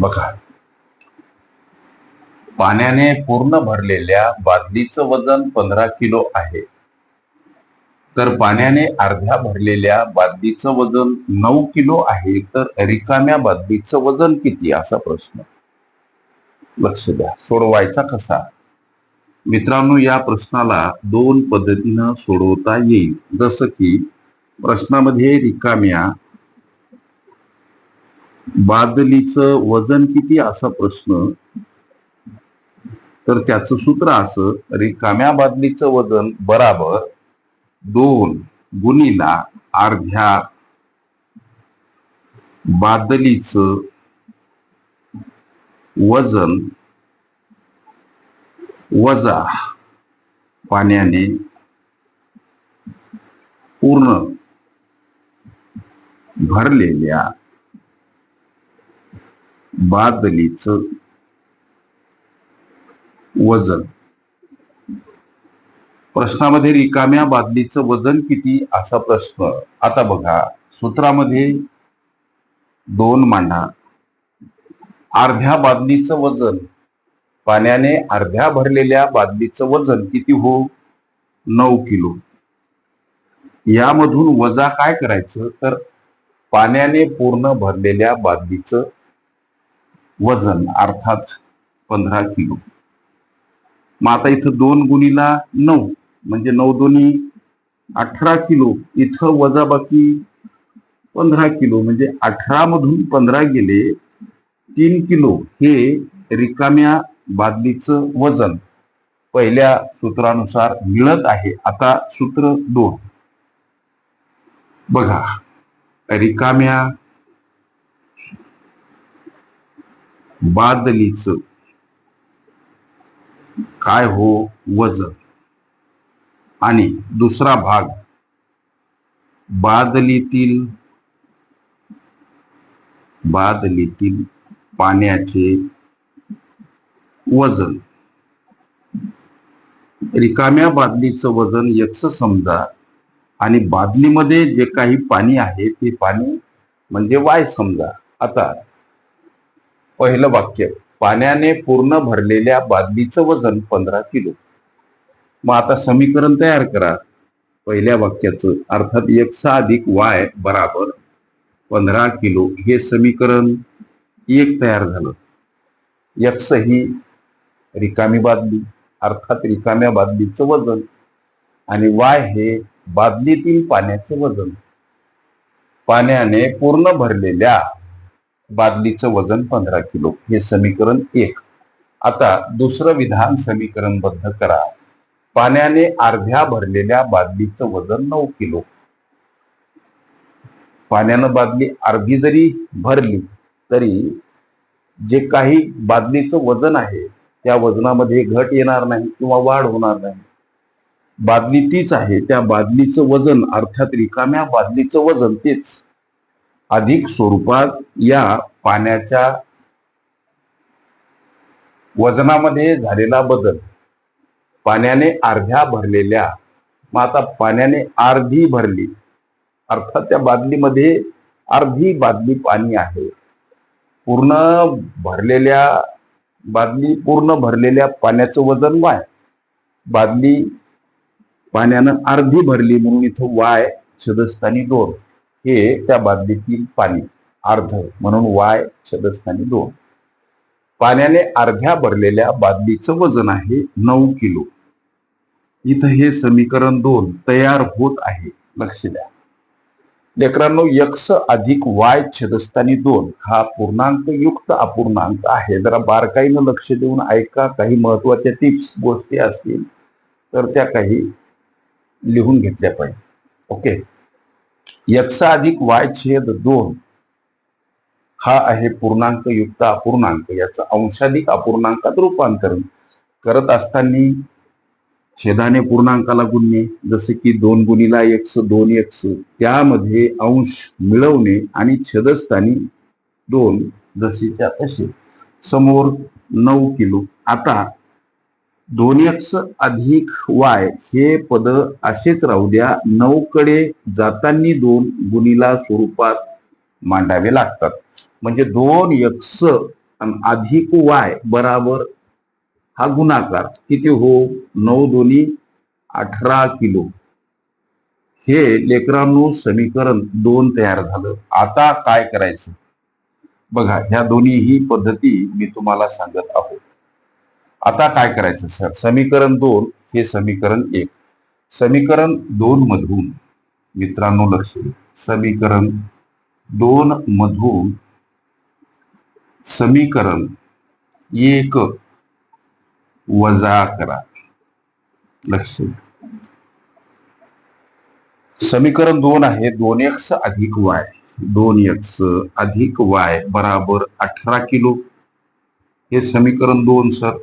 बघा. पाण्याने पूर्ण भरलेल्या बादलीचं वजन पंधरा किलो आहे. तर पाण्याने अर्ध्या भरलेल्या बादलीचं वजन नऊ किलो आहे तर रिकाम्या बादलीचं वजन किती? असा प्रश्न. लक्ष द्या. सोडवायचा कसा? मित्रांनो या प्रश्नाला दोन पद्धतीनं सोडवता येईल. जसं की प्रश्नामध्ये रिकाम्या बादलीचं वजन किती असा प्रश्न? तर त्याचं सूत्र असं रिकाम्या बादलीचं वजन बराबर दोन गुणीला अर्ध्या बादलीचं वजन वजा पाण्याने पूर्ण भरलेल्या बादलीच वजन. प्रश्नामध्ये रिकाम्या बादलीचं वजन किती? असा प्रश्न. आता बघा सूत्रामध्ये दोन मांडा. अर्ध्या बादलीचं वजन. पाण्याने अर्ध्या भरलेल्या बादलीचं वजन किती हो? नऊ किलो. यामधून वजा काय करायचं? तर पाण्याने पूर्ण भरलेल्या बादलीचं वजन अर्थात पंधरा किलो. मग आता इथं दोन गुणीला नऊ म्हणजे नऊ दोन्ही अठरा किलो इथं वजा बाकी पंधरा किलो म्हणजे अठरा मधून पंधरा गेले तीन किलो हे रिकाम्या बादलीचं वजन पहिल्या सूत्रानुसार मिळत आहे. आता सूत्र दोन. बघा रिकाम्या बादलीचं. काय हो वजन? आणि दुसरा भाग बादलीतील बादलीतील पाण्याचे वजन. रिकाम्या बादलीचं वजन यक्ष समजा आणि बादलीमध्ये जे काही पाणी आहे ते पाणी म्हणजे वाय समजा. आता पहिलं वाक्य पाण्याने पूर्ण भरलेल्या बादलीचं वजन पंधरा किलो. मग आता समीकरण तयार करा. पहिल्या वाक्याचं अर्थात एक्स अधिक वाय बराबर पंधरा किलो हे समीकरण एक तयार झालं. एक्स ही रिकामी बादली अर्थात रिकाम्या बादलीचं वजन आणि वाय हे बादलीतील पाण्याचे वजन. पाण्याने पूर्ण भरलेल्या बादलीचं वजन पंधरा किलो. हे समीकरण एक. आता दुसरं विधान समीकरणबद्ध करा. पाण्याने अर्ध्या भरलेल्या बादलीचं वजन नऊ किलो. पाण्यानं बादली अर्धी जरी भरली तरी जे काही बादलीचं वजन आहे त्या वजनामध्ये घट येणार नाही किंवा वाढ होणार नाही. बादली तीच आहे त्या बादलीचं वजन अर्थात रिकाम्या बादलीचं वजन तेच. अधिक स्वरूपात या पाण्याच्या वजनामध्ये झालेला बदल. पाण्याने अर्ध्या भरलेल्या मग आता पाण्याने अर्धी भरली. अर्थात त्या बादलीमध्ये अर्धी बादली पाणी आहे. पूर्ण भरलेल्या बादली पूर्ण भरलेल्या पाण्याचं वजन वाय? बादली पाण्यानं अर्धी भरली म्हणून इथं वाय छदस्थानी दोन. हे त्या बादलीतील पाणी अर्ध म्हणून वाय छदस्थानी दोन. पाण्याने अर्ध्या भरलेल्या बादलीचं वजन आहे नऊ किलो. इथं हे समीकरण दोन तयार होत आहे लक्ष द्या. लेकरांनो यक्ष अधिक वाय छदस्थानी दोन हा पूर्णांक युक्त अपूर्णांक आहे. जरा बारकाईनं लक्ष देऊन ऐका. काही महत्त्वाच्या टिप्स गोष्टी असतील तर त्या काही लिहून घेतल्या पाहिजे. ओके याचा अधिक वाय छेद दोन हा आहे पूर्णांक युक्त अपूर्णांक. याचं अंशाधिक अपूर्णांकात रूपांतरण. करत असताना छेदाने पूर्णांकाला गुणणे जसे की दोन गुणीला एक्स दोन एक्स त्यामध्ये अंश मिळवणे आणि छेदस्थानी दोन जसेच्या तसे समोर नऊ किलो. आता दोन एक्स अधिक वाय हे पद असेच राहू द्या. नऊ कडे जातानी दोन गुणीला स्वरूपात मांडावे लागतात. म्हणजे दोन एक्स अधिक वाय बराबर हा गुणाकार किती हो? नऊ दोन्ही अठरा किलो. हे लेकरांनो समीकरण दोन तयार झालं. आता काय करायचं? बघा ह्या दोन्हीही पद्धती मी तुम्हाला सांगत आहोत आता काय करायचं? सर समीकरण दोन हे समीकरण एक. समीकरण दोन मधून मित्रांनो लक्ष समीकरण दोन मधून समीकरण एक वजा करा. लक्ष समीकरण दोन आहे दोन एक्स अधिक वाय. दोन एक्स अधिक वाय बराबर अठरा किलो. हे समीकरण दोन सर.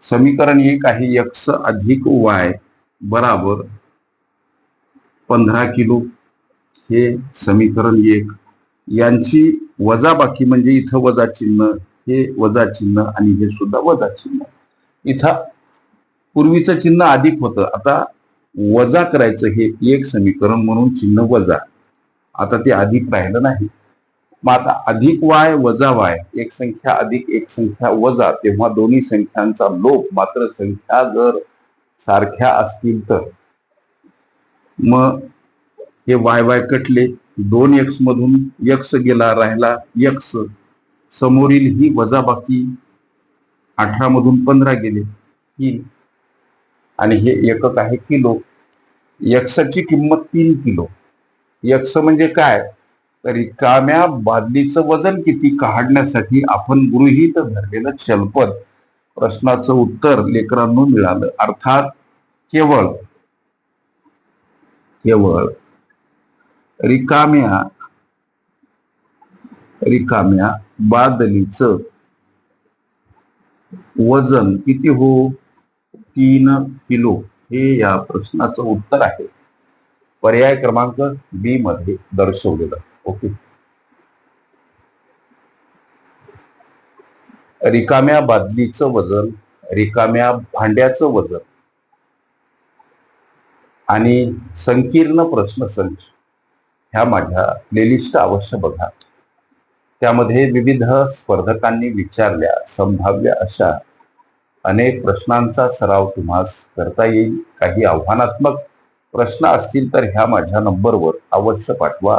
समीकरण एक आहे यक्स अधिक वाय बराबर पंधरा किलो. हे समीकरण एक. यांची वजाबाकी म्हणजे इथं वजा चिन्ह हे वजा चिन्ह आणि हे सुद्धा वजा चिन्ह. इथं पूर्वीचं चिन्ह अधिक होतं. आता वजा करायचं हे एक समीकरण म्हणून चिन्ह वजा. आता ते अधिक राहिलं नाही. मग आता अधिक वाय वजा वाय एक संख्या अधिक एक संख्या वजा तेव्हा दोन्ही संख्यांचा लोप मात्र संख्या जर सारख्या असतील तर. मग हे वाय वाय कटले दोन एक्स मधून यक्स गेला राहिला यक्स समोरील ही वजाबाकी अठरा मधून पंधरा गेले तीन. आणि हे एकक आहे किलो. यक्सची किंमत तीन किलो. यक्स म्हणजे काय? रिकाम्या बादलीचं वजन किती काढण्यासाठी आपण गृहीत धरलेलं चलपद? प्रश्नाचं उत्तर लेकरांनो मिळालं. अर्थात केवळ केवळ रिकाम्या रिकाम्या बादलीच वजन किती हो? तीन किलो. हे या प्रश्नाचं उत्तर आहे. पर्याय क्रमांक बी मध्ये दर्शवलेलं. ओके. रिकाम्या बादलीचं वजन रिकाम्या भांड्याचं वजन आणि संकीर्ण प्रश्नसंच ह्या माझ्या प्लेलिस्ट अवश्य बघा. त्यामध्ये विविध स्पर्धकांनी विचारल्या संभाव्य अशा अनेक प्रश्नांचा सराव तुम्हास करता येईल. काही आव्हानात्मक प्रश्न असतील तर ह्या माझ्या नंबरवर अवश्य पाठवा.